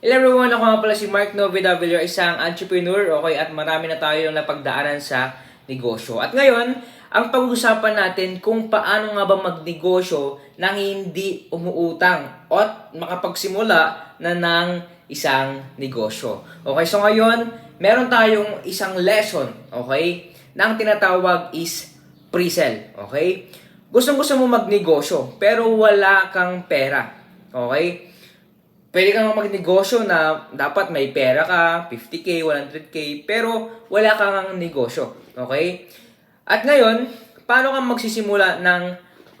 Hello everyone, ako nga pala si Mark Novidavillar, isang entrepreneur, okay, at marami na tayo napagdaanan sa negosyo. At ngayon, ang pag-uusapan natin kung paano nga ba magnegosyo nang hindi umuutang at makapagsimula na ng isang negosyo. Okay, so ngayon, meron tayong isang lesson, okay, na ang tinatawag is pre-sell, okay? Gustong-gusto mo magnegosyo, pero wala kang pera, okay? Pwede kang magnegosyo na dapat may pera ka, 50k, 100k, pero wala kang negosyo. Okay? At ngayon, paano ka magsisimula ng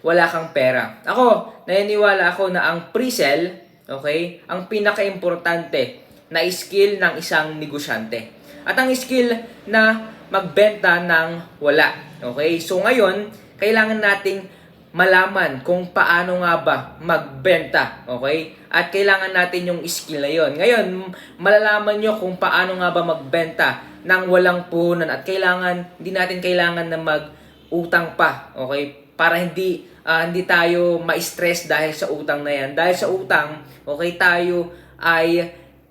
wala kang pera? Ako, naniniwala ako na ang pre-sell, okay, ang pinaka-importante na skill ng isang negosyante. At ang skill na magbenta ng wala. Okay? So ngayon, kailangan nating malaman kung paano nga ba magbenta, okay? At kailangan natin yung skill na yon. Ngayon, malalaman nyo kung paano nga ba magbenta ng walang puhunan at kailangan, hindi natin kailangan na mag-utang pa, okay? Para hindi ah, hindi tayo ma-stress dahil sa utang na yan. Dahil sa utang, okay, tayo ay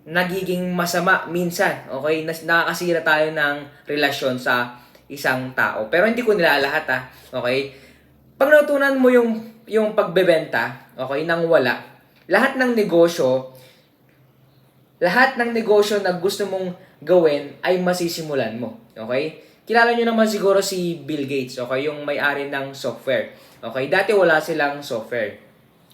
nagiging masama minsan, okay? Nakakasira tayo ng relasyon sa isang tao. Pero hindi ko nilalahat ah, okay? Pag natutunan mo yung yung pagbebenta, okay, nang wala, lahat ng negosyo, lahat ng negosyo na gusto mong gawin ay masisimulan mo. Okay? Kilala nyo naman siguro si Bill Gates, okay? Yung may-ari ng software. Okay? Dati wala silang software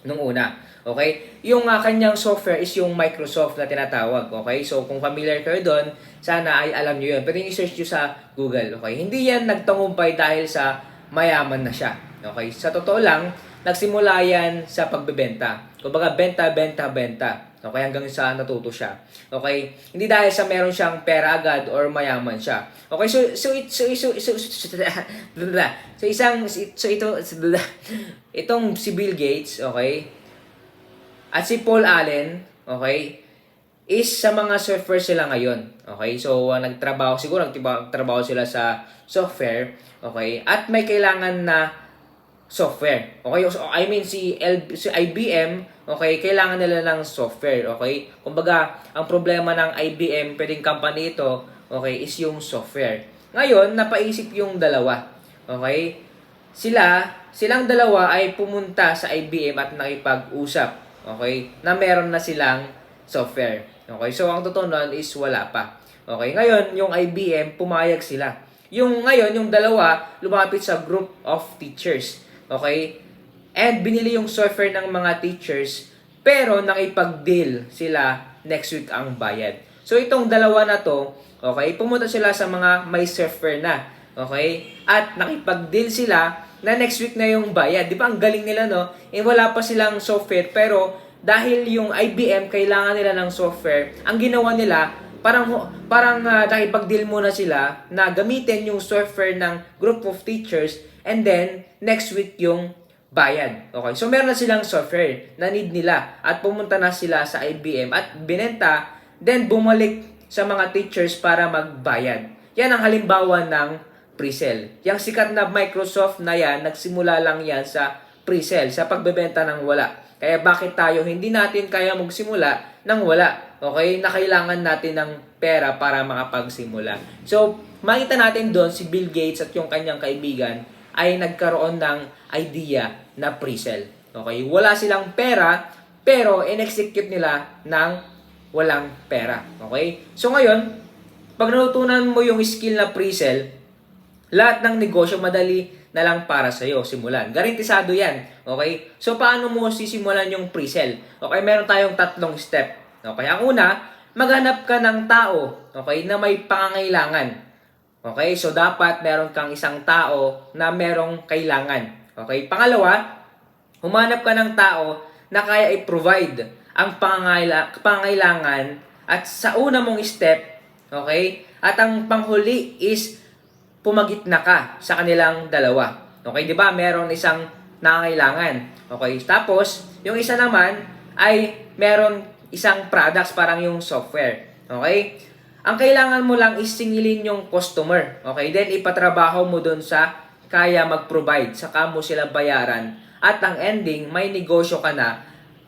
nung una. Okay? Yung uh, kanyang software is yung Microsoft na tinatawag. Okay? So, kung familiar kayo doon, sana ay alam nyo yun. Pero yung search nyo sa Google. Okay? Hindi yan nagtangumpay dahil sa mayaman na siya. Okay? Sa totoo lang, nagsimula yan sa pagbebenta. Kumbaga, benta, benta, benta. Okay, hanggang sa natuto siya. Okay? Hindi dahil sa meron siyang pera agad or mayaman siya. Okay, so so it, so so so, so, so isang so ito itong si Bill Gates, okay? At si Paul Allen, okay? Is sa mga surfer sila ngayon. Okay? So uh, nagtrabaho siguro nagtrabaho sila sa software, okay? At may kailangan na software. Okay? So, I mean, si, L, si IBM, okay, kailangan nila ng software. Okay? Kumbaga, ang problema ng IBM, pwedeng company ito, okay, is yung software. Ngayon, napaisip yung dalawa. Okay? Sila, silang dalawa ay pumunta sa IBM at nakipag-usap. Okay? Na meron na silang software. Okay? So, ang totoo nun is wala pa. Okay? Ngayon, yung IBM, pumayag sila. Yung ngayon, yung dalawa, lumapit sa group of teachers. Okay? And binili yung software ng mga teachers, pero nakipag-deal sila next week ang bayad. So itong dalawa na to, okay, pumunta sila sa mga may software na. Okay? At nakipag-deal sila na next week na yung bayad. Di ba ang galing nila no? Eh wala pa silang software pero dahil yung IBM kailangan nila ng software, ang ginawa nila parang parang uh, nakipag-deal muna sila na gamitin yung software ng group of teachers And then, next week yung bayad. Okay, so meron na silang software na need nila at pumunta na sila sa IBM at binenta, then bumalik sa mga teachers para magbayad. Yan ang halimbawa ng pre-sell. Yung sikat na Microsoft na yan, nagsimula lang yan sa pre-sell, sa pagbebenta ng wala. Kaya bakit tayo hindi natin kaya magsimula ng wala? Okay? Na kailangan natin ng pera para makapagsimula. So, makita natin doon si Bill Gates at yung kanyang kaibigan ay nagkaroon ng idea na pre-sell. Okay? Wala silang pera, pero in-execute nila ng walang pera. Okay? So ngayon, pag natutunan mo yung skill na pre-sell, lahat ng negosyo madali na lang para sa iyo simulan. Garantisado yan. Okay? So paano mo sisimulan yung pre-sell? Okay, meron tayong tatlong step. Okay? Ang una, maghanap ka ng tao, okay, na may pangangailangan. Okay? So, dapat meron kang isang tao na merong kailangan. Okay? Pangalawa, humanap ka ng tao na kaya i-provide ang pangangailangan, at sa una mong step, okay? At ang panghuli is pumagitna ka sa kanilang dalawa. Okay, 'di ba? Meron isang nangangailangan. Okay? Tapos, yung isa naman ay meron isang products parang yung software. Okay? Ang kailangan mo lang is singilin yung customer. Okay? Then, ipatrabaho mo dun sa kaya mag-provide. Saka mo sila bayaran. At ang ending, may negosyo ka na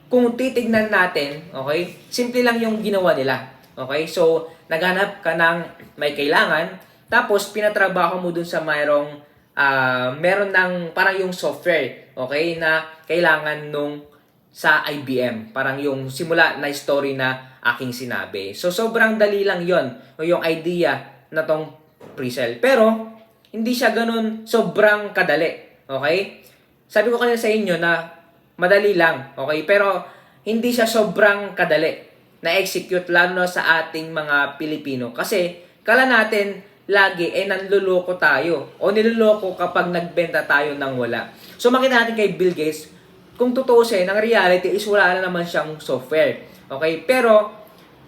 kung titignan natin, okay, simple lang yung ginawa nila. Okay, so naghanap ka ng may kailangan, tapos pinatrabaho mo dun sa mayroong, ah, meron ng parang yung software, okay, na kailangan nung sa IBM. Parang yung simula na story na aking sinabi. So, sobrang dali lang yon o yung idea na tong pre-sell. Pero, hindi siya ganun sobrang kadali. Okay? Sabi ko kanina sa inyo na madali lang. Okay? Pero, hindi siya sobrang kadali na execute lalo sa ating mga Pilipino. Kasi, kala natin lagi eh nanluloko tayo o niloloko kapag nagbenta tayo ng wala. So makita natin kay Bill Gates, kung tutuusin, ang reality is wala na naman siyang software. Okay? Pero,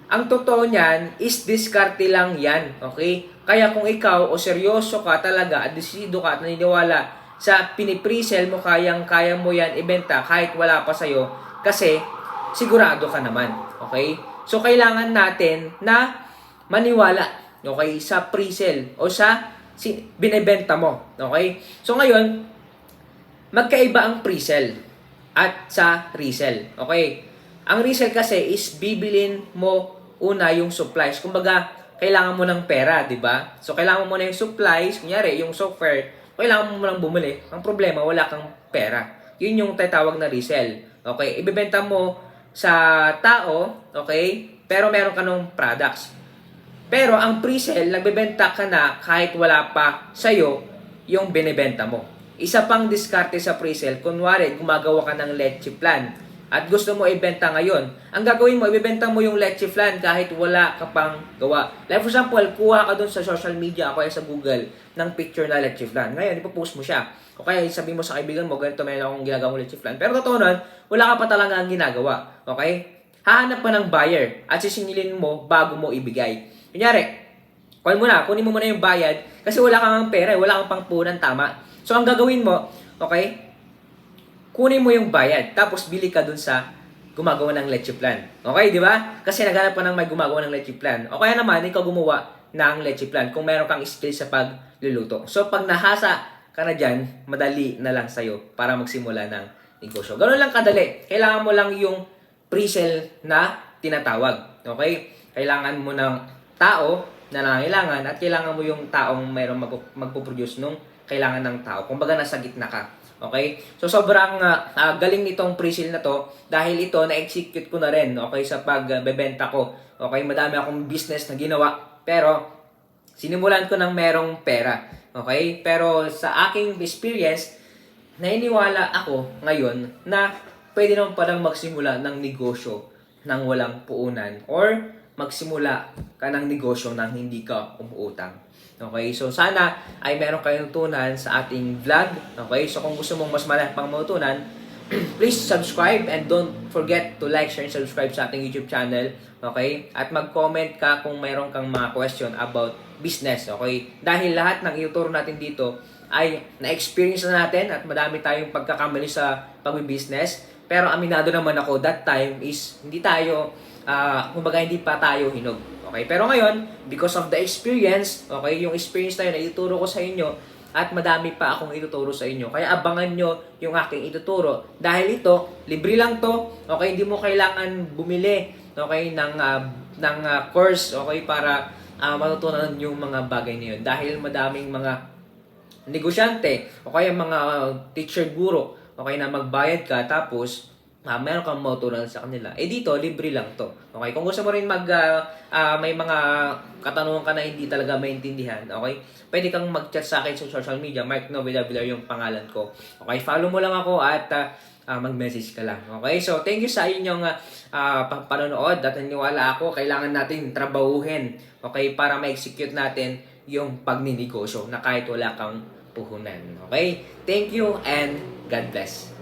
ang totoo niyan is diskarte lang yan. Okay? Kaya kung ikaw o seryoso ka talaga at desidido ka at naniniwala sa pinipresell mo, kayang kaya mo yan ibenta kahit wala pa sa'yo kasi sigurado ka naman. Okay? So, kailangan natin na maniwala okay, sa pre-sell o sa binebenta mo. Okay? So, ngayon, magkaiba ang pre-sell at sa resell. Okay? Ang resell kasi is bibilin mo una yung supplies. Kumbaga, kailangan mo ng pera, di ba? So, kailangan mo muna yung supplies. Kunyari, yung software, kailangan mo lang bumili. Ang problema, wala kang pera. Yun yung tatawag na resell. Okay? Ibebenta mo sa tao, okay? Pero meron ka ng products. Pero ang pre-sell, nagbebenta ka na kahit wala pa sa'yo yung binibenta mo. Isa pang diskarte sa pre-sell, kunwari gumagawa ka ng leche plan at gusto mo ibenta ngayon. Ang gagawin mo, ibebenta mo yung leche plan kahit wala ka pang gawa. Like for example, kuha ka dun sa social media o sa Google ng picture na leche plan. Ngayon, ipopost mo siya. O kaya sabi mo sa kaibigan mo, ganito meron akong ginagawang leche plan. Pero totoo nun, wala ka pa talaga ang ginagawa. Okay? Hahanap ka ng buyer at sisingilin mo bago mo ibigay. Kunyari, kunin mo na, kunin mo muna yung bayad kasi wala kang pera, wala kang pangpunan, tama. So, ang gagawin mo, okay, kunin mo yung bayad, tapos bili ka dun sa gumagawa ng leche plan. Okay, di ba? Kasi naghanap ka ng may gumagawa ng leche plan. O kaya naman, ikaw gumawa ng leche plan kung meron kang skill sa pagluluto. So, pag nahasa ka na dyan, madali na lang sa'yo para magsimula ng negosyo. Ganun lang kadali. Kailangan mo lang yung pre-sell na tinatawag. Okay? Kailangan mo ng tao na nangangailangan at kailangan mo yung taong mayroong mag- magpo-produce nung kailangan ng tao. Kumbaga nasa gitna ka. Okay? So sobrang uh, galing nitong pre-sale na to dahil ito na-execute ko na rin okay sa pagbebenta ko. Okay, madami akong business na ginawa pero sinimulan ko ng merong pera. Okay? Pero sa aking experience, naniniwala ako ngayon na pwede naman palang magsimula ng negosyo nang walang puunan or magsimula ka ng negosyo nang hindi ka umuutang. Okay, so sana ay meron kayong tunan sa ating vlog. Okay, so kung gusto mong mas malaki pang matutunan, please subscribe and don't forget to like, share, and subscribe sa ating YouTube channel. Okay, at mag-comment ka kung meron kang mga question about business. Okay, dahil lahat ng ituturo natin dito ay na-experience na natin at madami tayong pagkakamali sa pag-business. Pero aminado naman ako, that time is hindi tayo ah, kumbaga hindi pa tayo hinog. Okay? Pero ngayon, because of the experience, okay, yung experience na yun ituturo ko sa inyo, at madami pa akong ituturo sa inyo. Kaya abangan nyo yung aking ituturo. Dahil ito, libre lang to, okay, hindi mo kailangan bumili, okay, ng, ah, ng ah, course, okay, para ah, matutunan yung mga bagay na yun. Dahil madaming mga negosyante, o kaya mga teacher guro, okay, na magbayad ka, tapos ah, meron kang matutunan sa kanila. Eh dito, libre lang to. Okay? Kung gusto mo rin mag, ah, ah, may mga katanungan ka na hindi talaga maintindihan, okay? Pwede kang mag-chat sa akin sa social media, Mark Novela Villar yung pangalan ko. Okay? Follow mo lang ako at ah, ah, mag-message ka lang. Okay? So, thank you sa inyong uh, uh, panonood at naniwala ako, kailangan natin trabahuhin, okay, para ma-execute natin yung pagninegosyo na kahit wala kang puhunan. Okay? Thank you and God bless.